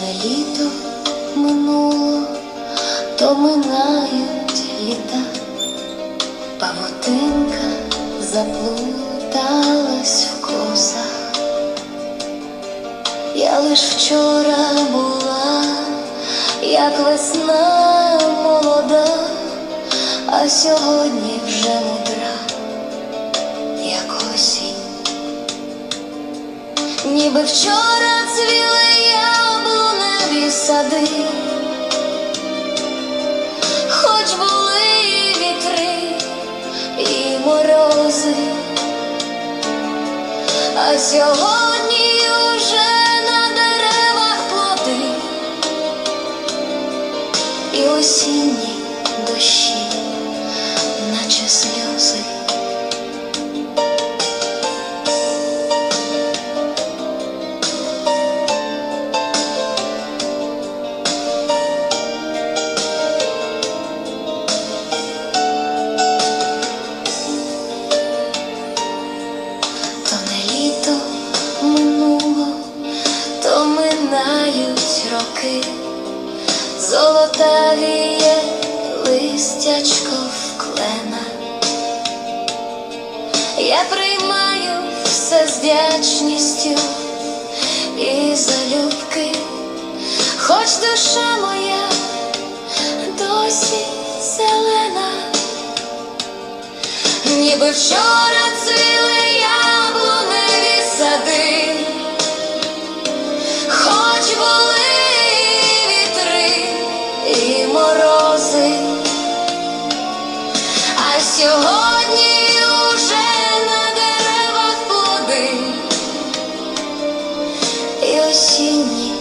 не літо минуло, то минають літа, павутинка заплуталась в косах. Я лиш вчора була, як весна молода, а сьогодні вже мудра, як осінь. Ніби вчора цвіли сади, хоч були вітри, і морози, а сьогодні уже на деревах плоди і осінні дощі, наче сльози. Роки, золотавіє листячко вклена. Я приймаю все з вдячністю і залюбки, хоч душа моя досі зелена. Ніби вчора цвіли морози, а сьогодні уже на деревах плоди. І осінні